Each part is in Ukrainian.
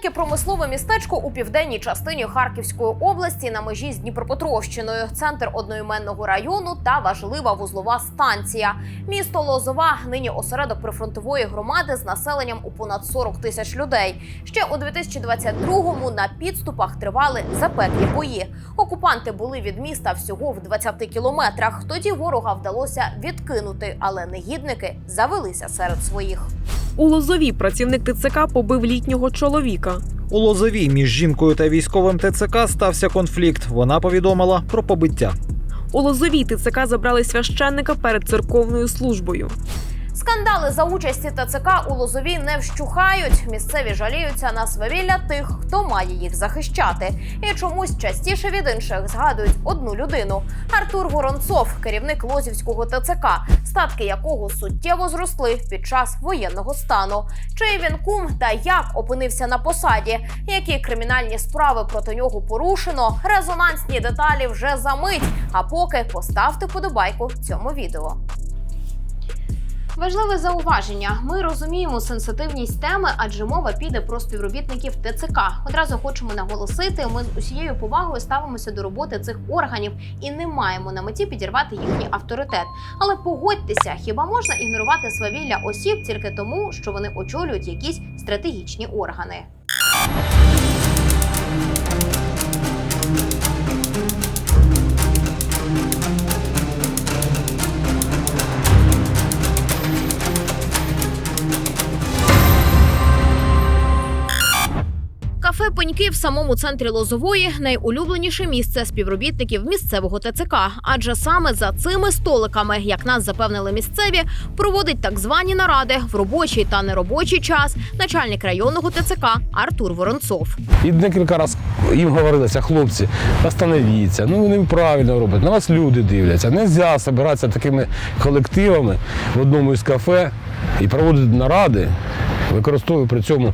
Маленьке промислове містечко у південній частині Харківської області на межі з Дніпропетровщиною, центр одноіменного району та важлива вузлова станція. Місто Лозова нині осередок прифронтової громади з населенням у понад 40 тисяч людей. Ще у 2022-му на підступах тривали запеклі бої. Окупанти були від міста всього в 20 кілометрах. Тоді ворога вдалося відкинути, але негідники завелися серед своїх. У Лозові працівник ТЦК побив літнього чоловіка. У Лозові між жінкою та військовим ТЦК стався конфлікт. Вона повідомила про побиття. У Лозові ТЦК забрали священника перед церковною службою. Скандали за участі ТЦК у Лозові не вщухають. Місцеві жаліються на свавілля тих, хто має їх захищати. І чомусь частіше від інших згадують одну людину: Артур Воронцов, керівник Лозівського ТЦК, статки якого суттєво зросли під час воєнного стану. Чий він кум та як опинився на посаді, які кримінальні справи проти нього порушено. Резонансні деталі вже за мить. А поки поставте подобайку цьому відео. Важливе зауваження. Ми розуміємо сенситивність теми, адже мова піде про співробітників ТЦК. Одразу хочемо наголосити, ми з усією повагою ставимося до роботи цих органів і не маємо на меті підірвати їхній авторитет. Але погодьтеся, хіба можна ігнорувати свавілля осіб тільки тому, що вони очолюють якісь стратегічні органи? Кафе Пеньки в самому центрі Лозової найулюбленіше місце співробітників місцевого ТЦК. Адже саме за цими столиками, як нас запевнили місцеві, проводить так звані наради в робочий та неробочий час начальник районного ТЦК Артур Воронцов. І декілька разів їм говорилося, хлопці, остановіться, ну вони правильно роблять, на вас люди дивляться. Не можна збиратися такими колективами в одному із кафе і проводити наради, використовуючи при цьому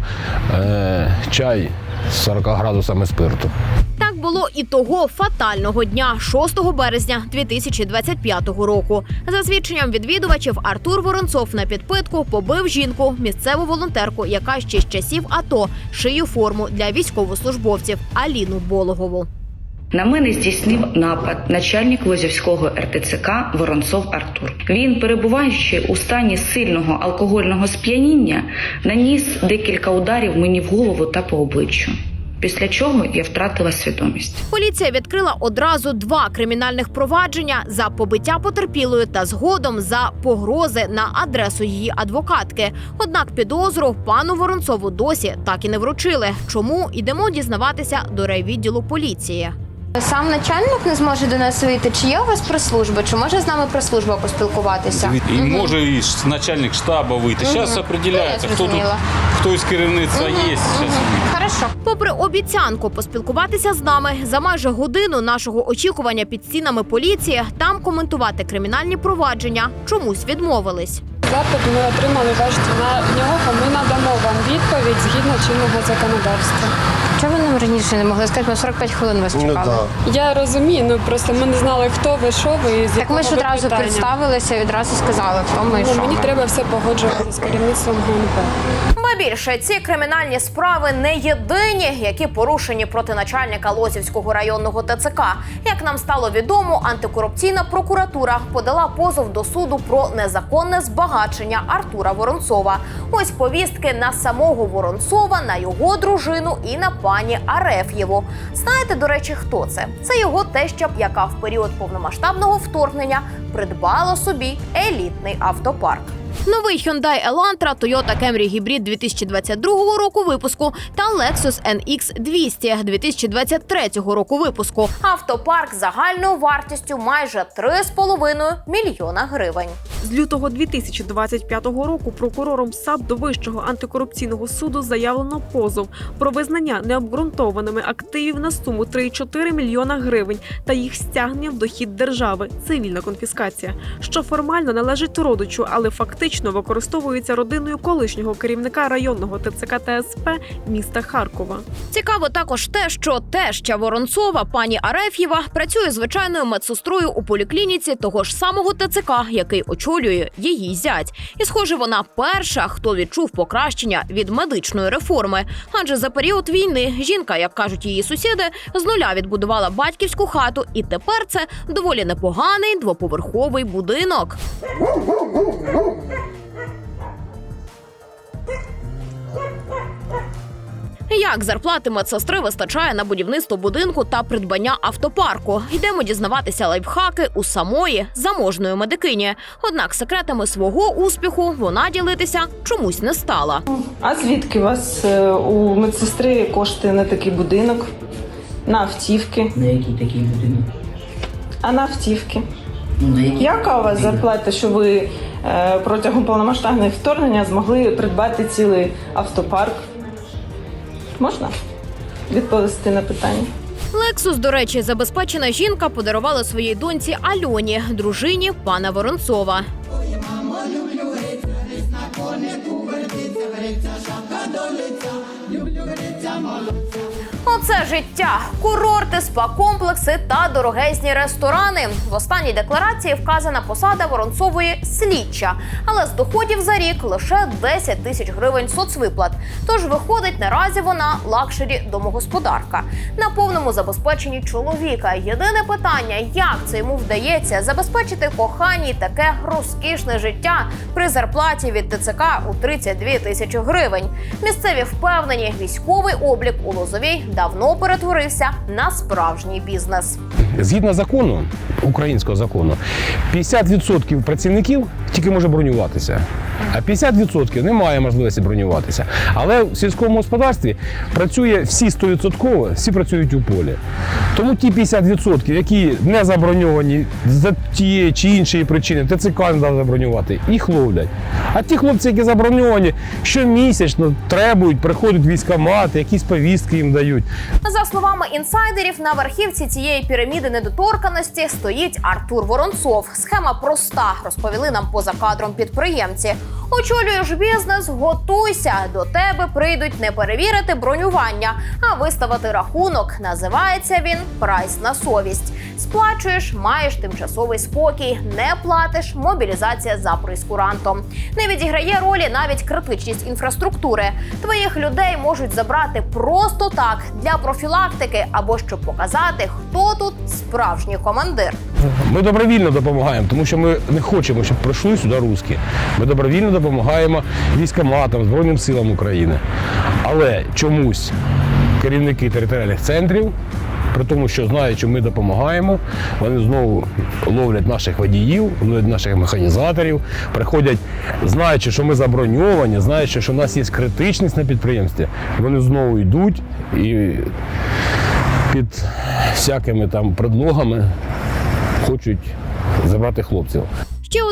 е, чай з 40 градусами спирту. Так було і того фатального дня, 6 березня 2025 року. За свідченням відвідувачів, Артур Воронцов на підпитку побив жінку, місцеву волонтерку, яка ще з часів АТО шиє форму для військовослужбовців Аліну Болохову. На мене здійснив напад начальник Лозівського РТЦК Воронцов Артур. Він, перебуваючи у стані сильного алкогольного сп'яніння, наніс декілька ударів мені в голову та по обличчю. Після чого я втратила свідомість. Поліція відкрила одразу два кримінальних провадження за побиття потерпілої та згодом за погрози на адресу її адвокатки. Однак підозру пану Воронцову досі так і не вручили. Чому йдемо дізнаватися до райвідділу поліції? Сам начальник не зможе до нас вийти. Чи є у вас прес-служба? Чи може з нами прес-служба поспілкуватися? І може і ш- начальник штабу вийти. Зараз определяється, Я хто тут, зрозуміла. хто із керівництва є. Зараз Хорошо. Попри обіцянку поспілкуватися з нами за майже годину нашого очікування під стінами поліції, там коментувати кримінальні провадження чомусь відмовились. Запит ми отримали, бачите, на нього ми надамо вам відповідь згідно чинного законодавства. Чого ви нам раніше не могли сказати? Ми 45 хвилин вас чекали. Я розумію, ну просто ми не знали, хто ви, що ви і з Так якого ми ж ви одразу питання. представилися і одразу сказали, хто ми і Ну, що. мені ми. треба все погоджувати з керівництвом ГУНП. Ба більше ці кримінальні справи не єдині, які порушені проти начальника Лозівського районного ТЦК. Як нам стало відомо, антикорупційна прокуратура подала позов до суду про незаконне збагачення Артура Воронцова. Ось повістки на самого Воронцова, на його дружину і на пані Ареф'єву. Знаєте, до речі, хто це? Це його теща, яка в період повномасштабного вторгнення придбала собі елітний автопарк. Новий Hyundai Elantra, Toyota Camry Hybrid 2022 року випуску та Lexus NX 200 2023 року випуску. Автопарк загальною вартістю майже 3,5 мільйона гривень. З лютого 2025 року прокурором САП до Вищого антикорупційного суду заявлено позов про визнання необґрунтованими активів на суму 3,4 мільйона гривень та їх стягнення в дохід держави цивільна конфіскація, що формально належить родичу, але фактично фактично використовується родиною колишнього керівника районного ТЦК та СП міста Харкова. Цікаво також те, що теща Воронцова, пані Ареф'єва, працює звичайною медсестрою у поліклініці того ж самого ТЦК, який очолює її зять. І, схоже, вона перша, хто відчув покращення від медичної реформи. Адже за період війни жінка, як кажуть її сусіди, з нуля відбудувала батьківську хату, і тепер це доволі непоганий двоповерховий будинок. Як зарплати медсестри вистачає на будівництво будинку та придбання автопарку? Йдемо дізнаватися лайфхаки у самої заможної медикині. Однак секретами свого успіху вона ділитися чомусь не стала. А звідки у вас е, у медсестри кошти на такий будинок? На автівки? На який такий будинок? А на автівки? Ну, на який Яка у вас зарплата, що ви е, протягом повномасштабного вторгнення змогли придбати цілий автопарк? Можна відповісти на питання? Лексус, до речі, забезпечена жінка подарувала своїй доньці Альоні, дружині пана Воронцова. Оце життя, курорти, спа-комплекси та дорогезні ресторани. В останній декларації вказана посада Воронцової слідча, але з доходів за рік лише 10 тисяч гривень соцвиплат. Тож виходить наразі вона лакшері домогосподарка на повному забезпеченні чоловіка. Єдине питання, як це йому вдається забезпечити коханій таке розкішне життя при зарплаті від ТЦК у 32 тисячі гривень. Місцеві впевнені, військовий облік у Лозовій давно перетворився на справжній бізнес. Згідно закону, українського закону, 50% працівників тільки може бронюватися, а 50% не має можливості бронюватися. Але в сільському господарстві працює всі 100%, всі працюють у полі. Тому ті 50%, які не заброньовані за тієї чи іншої причини, ТЦК не дав забронювати, їх ловлять. А ті хлопці, які заброньовані, щомісячно требують, приходять військомати, якісь повістки їм дають. За словами інсайдерів, на верхівці цієї піраміди недоторканості стоїть Артур Воронцов. Схема проста, розповіли нам поза кадром підприємці. Очолюєш бізнес, готуйся. До тебе прийдуть не перевірити бронювання, а виставити рахунок. Називається він прайс на совість. Сплачуєш, маєш тимчасовий спокій, не платиш, мобілізація за прискурантом. Не відіграє ролі навіть критичність інфраструктури. Твоїх людей можуть забрати просто так для профілактики або щоб показати, хто тут справжній командир. Ми добровільно допомагаємо, тому що ми не хочемо, щоб прийшли сюди русські. Ми добровільно допомагаємо військоматам, Збройним силам України. Але чомусь керівники територіальних центрів, при тому, що знають, що ми допомагаємо, вони знову ловлять наших водіїв, ловлять наших механізаторів, приходять, знаючи, що ми заброньовані, знаючи, що в нас є критичність на підприємстві, вони знову йдуть і під всякими там предлогами хочуть забрати хлопців.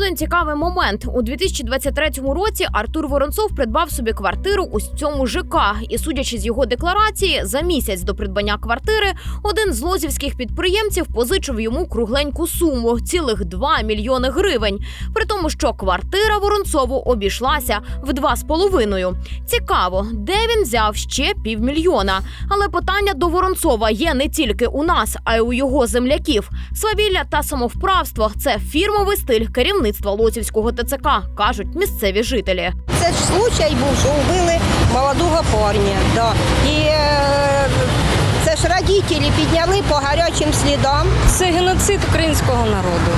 Один цікавий момент у 2023 році. Артур Воронцов придбав собі квартиру у цьому ЖК. І судячи з його декларації, за місяць до придбання квартири один з лозівських підприємців позичив йому кругленьку суму цілих 2 мільйони гривень. При тому, що квартира Воронцову обійшлася в 2,5. Цікаво, де він взяв ще півмільйона. Але питання до Воронцова є не тільки у нас, а й у його земляків. Свавілля та самовправство це фірмовий стиль керівництва Лоцівського ТЦК, кажуть місцеві жителі. Це ж случай був, що вбили молодого парня. Да. І е, це ж родителі підняли по гарячим слідам. Це геноцид українського народу.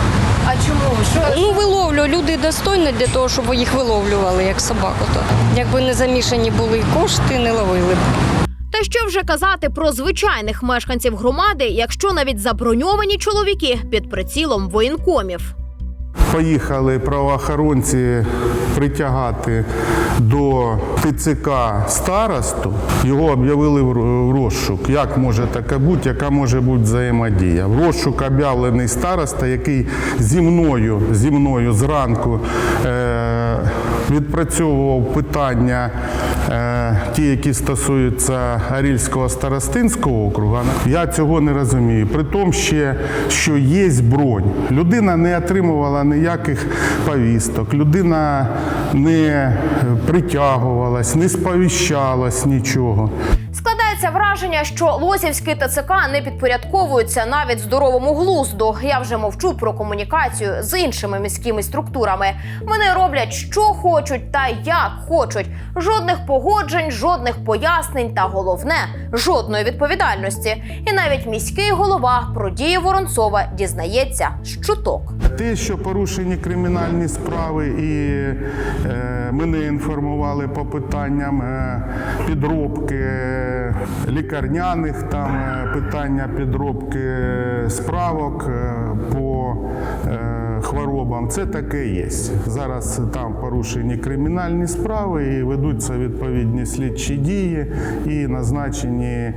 А чому? Що Ну, виловлю люди достойні для того, щоб їх виловлювали як собаку. То якби не замішані були кошти, не ловили б. Та що вже казати про звичайних мешканців громади, якщо навіть заброньовані чоловіки під прицілом воєнкомів. Поїхали правоохоронці притягати до ТЦК старосту. Його об'явили в розшук. Як може таке бути, яка може бути взаємодія? В розшук об'явлений староста, який зі мною, зі мною зранку е- відпрацьовував питання, е, ті, які стосуються Арільського старостинського округу, я цього не розумію. При тому ще, що є бронь. Людина не отримувала ніяких повісток, людина не притягувалась, не сповіщалась нічого. Складається враження, що Лосівський ТЦК не підпорядковується навіть здоровому глузду. Я вже мовчу про комунікацію з іншими міськими структурами. Вони роблять, що хочуть та як хочуть. Жодних погоджень, жодних пояснень та головне жодної відповідальності. І навіть міський голова про дії Воронцова дізнається з чуток. Те, що порушені кримінальні справи, і е, мене інформували по питанням е, підробки е, лікарняних, там е, питання підробки справок е, по е, хворобам, це таке є. Зараз там порушені кримінальні справи і ведуться відповідні слідчі дії і назначені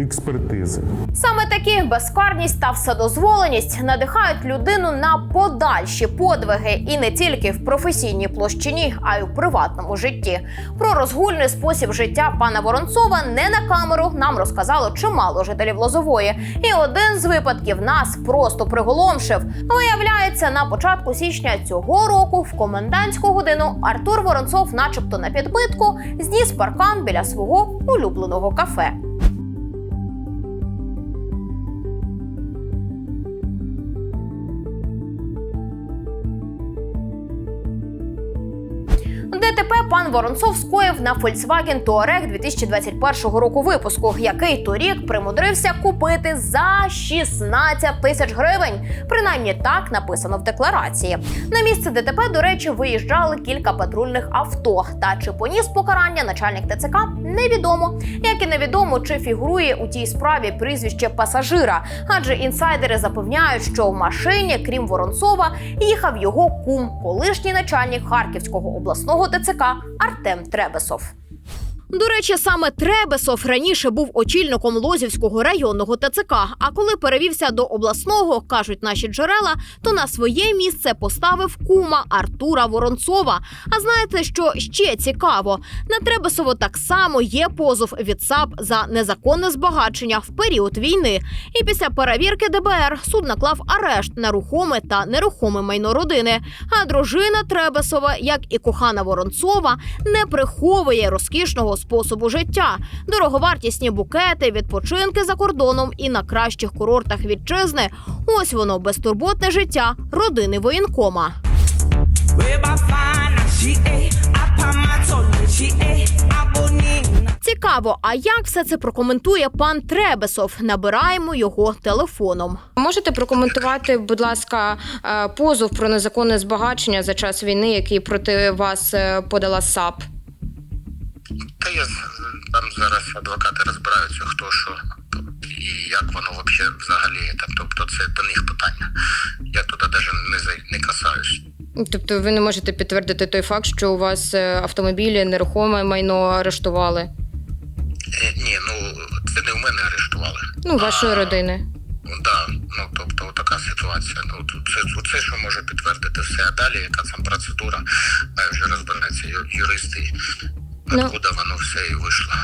експертизи. Саме такі безкарність та вседозволеність надихають людину на подальші подвиги і не тільки в професійній площині, а й у приватному житті. Про розгульний спосіб життя пана Воронцова не на камеру нам розказало чимало жителів Лозової. І один з випадків нас просто приголомшив. Виявляється, на початку січня цього року, в комендантську годину, Артур Воронцов, начебто на підбитку, зніс паркан біля свого улюбленого кафе. ДТП пан Воронцов скоїв на Volkswagen Touareg 2021 року випуску, який торік примудрився купити за 16 тисяч гривень. Принаймні так написано в декларації. На місце ДТП, до речі, виїжджали кілька патрульних авто. Та чи поніс покарання начальник ТЦК невідомо. Як і невідомо, чи фігурує у тій справі прізвище пасажира, адже інсайдери запевняють, що в машині, крім Воронцова, їхав його кум, колишній начальник Харківського обласного ТЦК Артем Требесов. До речі, саме Требесов раніше був очільником Лозівського районного ТЦК. А коли перевівся до обласного, кажуть наші джерела, то на своє місце поставив кума Артура Воронцова. А знаєте, що ще цікаво? На Требесово так само є позов від САП за незаконне збагачення в період війни. І після перевірки ДБР суд наклав арешт на рухоме та нерухоме майно родини. А дружина Требесова, як і кохана Воронцова, не приховує розкішного способу життя, дороговартісні букети, відпочинки за кордоном і на кращих курортах вітчизни. Ось воно безтурботне життя родини воєнкома. Цікаво, а як все це прокоментує пан Требесов? Набираємо його телефоном. Можете прокоментувати, будь ласка, е, позов про незаконне збагачення за час війни, який проти вас е, подала САП? Та я там зараз адвокати розбираються, хто що і як воно взагалі. Там, тобто це до них питання. Я туди навіть не, не касаюсь. Тобто ви не можете підтвердити той факт, що у вас е, автомобілі, нерухоме майно арештували? Е, ні, ну це не в мене арештували. Ну, вашої родини. Ну, Да, ну тобто така ситуація. Ну це, це що може підтвердити все. А далі яка там процедура, вже розбиратися юристи. Ну. Откуда воно все і вийшло.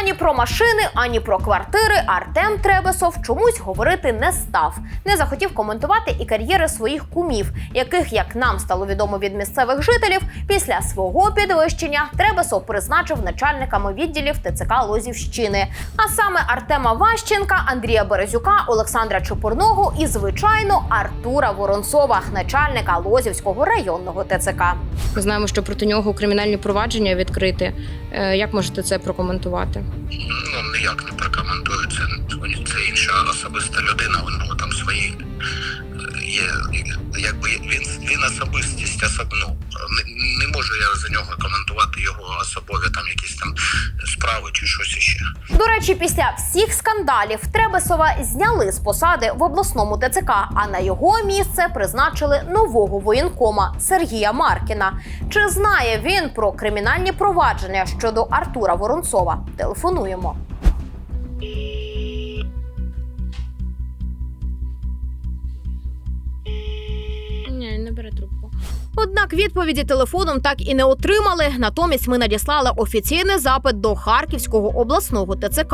Ані про машини, ані про квартири Артем Требесов чомусь говорити не став. Не захотів коментувати і кар'єри своїх кумів, яких, як нам стало відомо від місцевих жителів, після свого підвищення Требесов призначив начальниками відділів ТЦК Лозівщини. А саме Артема Ващенка, Андрія Березюка, Олександра Чепурного і, звичайно, Артура Воронцова, начальника Лозівського районного ТЦК. Ми знаємо, що проти нього кримінальні провадження відкриті. Е, Як можете це прокоментувати? Ну ніяк не прокоментую. Це, це інша особиста людина, нього там свої є. Якби він, він особистість особ, ну, не, не можу я за нього коментувати його особові там якісь там справи чи щось іще. До речі, після всіх скандалів Требесова зняли з посади в обласному ТЦК, а на його місце призначили нового воєнкома Сергія Маркіна. Чи знає він про кримінальні провадження щодо Артура Воронцова? Телефонуємо. Однак відповіді телефоном так і не отримали. Натомість ми надіслали офіційний запит до Харківського обласного ТЦК.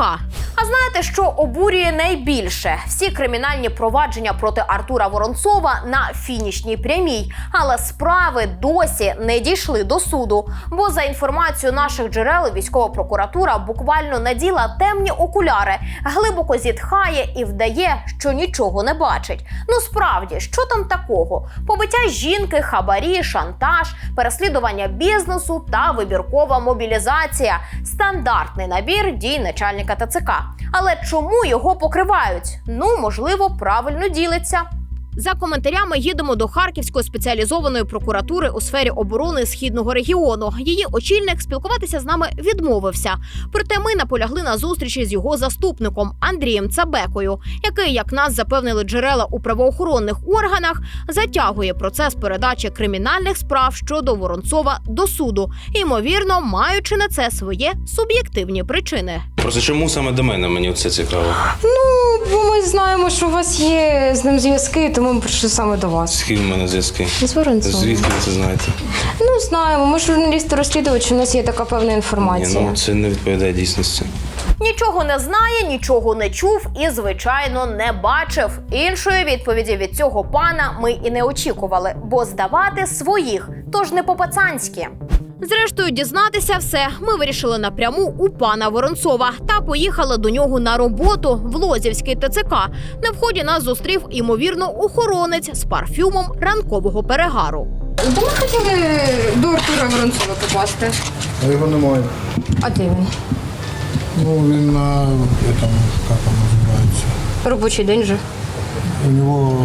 А знаєте, що обурює найбільше? Всі кримінальні провадження проти Артура Воронцова на фінішній прямій, але справи досі не дійшли до суду. Бо за інформацією наших джерел, військова прокуратура буквально наділа темні окуляри, глибоко зітхає і вдає, що нічого не бачить. Ну справді, що там такого? Побиття жінки, хабарі, шантаж, переслідування бізнесу та вибіркова мобілізація стандартний набір дій начальника ТЦК. Але чому його покривають? Ну можливо, правильно ділиться. За коментарями їдемо до Харківської спеціалізованої прокуратури у сфері оборони східного регіону. Її очільник спілкуватися з нами відмовився. Проте ми наполягли на зустрічі з його заступником Андрієм Цабекою, який, як нас запевнили джерела у правоохоронних органах, затягує процес передачі кримінальних справ щодо Воронцова до суду, ймовірно, маючи на це свої суб'єктивні причини. Просто чому саме до мене мені це цікаво? Ну, бо ми знаємо, що у вас є з ним зв'язки, тому ми прийшли саме до вас. З ким в мене зв'язки? З Воронцовим. Звідки ви це знаєте? Ну, знаємо. Ми журналісти-розслідувачі, у нас є така певна Ні, інформація. ну це не відповідає дійсності. Нічого не знає, нічого не чув і, звичайно, не бачив. Іншої відповіді від цього пана ми і не очікували, бо здавати своїх, тож не по-пацанськи. Зрештою, дізнатися все ми вирішили напряму у пана Воронцова та поїхали до нього на роботу в Лозівський ТЦК. На вході нас зустрів ймовірно охоронець з парфюмом ранкового перегару. Де ми хотіли до Артура Воронцова попасти? А його немає. А де він? Ну, він на этом, как он называется? Робочий день же. У него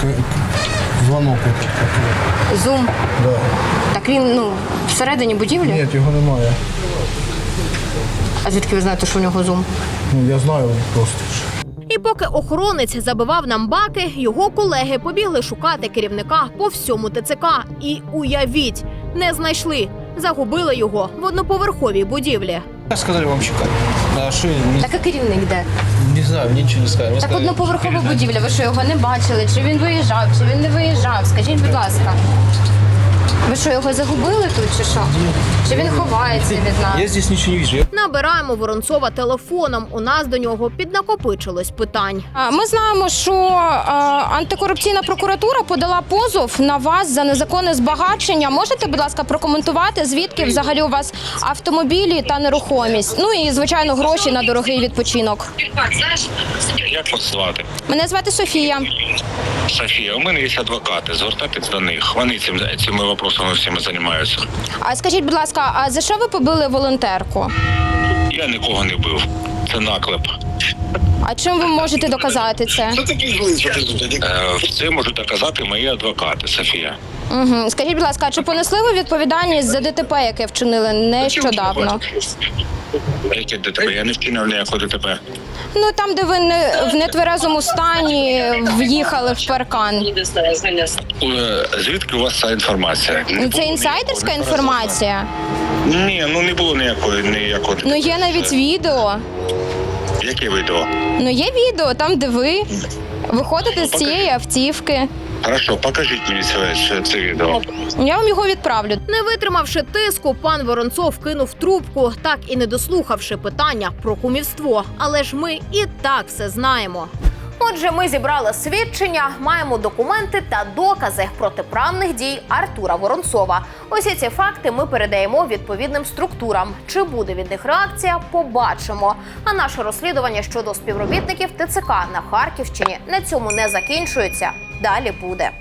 к- к- звонок этот такой. Зум. Да. Він ну всередині будівлі. Ні, його немає. А звідки ви знаєте, що у нього зум? Ну, я знаю просто. І поки охоронець забивав нам баки, його колеги побігли шукати керівника по всьому ТЦК. І уявіть, не знайшли. Загубили його в одноповерховій будівлі. Сказали вам чекати. А що не, Так а керівник де? не знаю, нічого не сказали. Так одноповерхова будівля. Ви що його не бачили? Чи він виїжджав, чи він не виїжджав? Скажіть, будь ласка. Ви що його загубили тут, чи що? Чи він ховається від нас? Я здесь нічого не вижу. Я Набираємо Воронцова телефоном. У нас до нього піднакопичилось питань. А, Ми знаємо, що антикорупційна прокуратура подала позов на вас за незаконне збагачення. Можете, будь ласка, прокоментувати, звідки взагалі у вас автомобілі та нерухомість? Ну і звичайно гроші на дорогий відпочинок. Як вас звати? Мене звати Софія. Софія, у мене є адвокати. Звертайтесь до них. Вони цим цими вопросами всіми займаються. А скажіть, будь ласка, а за що ви побили волонтерку? Я нікого не бив. Це наклеп. А чим ви можете доказати це? Е, Це можуть доказати мої адвокати, Софія. Угу. Скажіть, будь ласка, чи понесли ви відповідальність за ДТП, яке вчинили нещодавно? Яке ДТП? Я не вчиняв ніякого ДТП. Ну там, де ви не в нетверезому стані в'їхали в паркан. Е, Звідки у вас ця інформація? Не Ну, було Це інсайдерська ніякого інформація. Ні, ну не було ніякої ніякого. Ну є навіть відео. Яке відео? Ну є відео там, де ви виходите з цієї автівки. Хорошо, покажіть мені це, це, відео. Я вам його відправлю. Не витримавши тиску, пан Воронцов кинув трубку, так і не дослухавши питання про кумівство. Але ж ми і так все знаємо. Отже, ми зібрали свідчення, маємо документи та докази протиправних дій Артура Воронцова. Усі ці факти ми передаємо відповідним структурам. Чи буде від них реакція, побачимо. А наше розслідування щодо співробітників ТЦК на Харківщині на цьому не закінчується. Далі буде.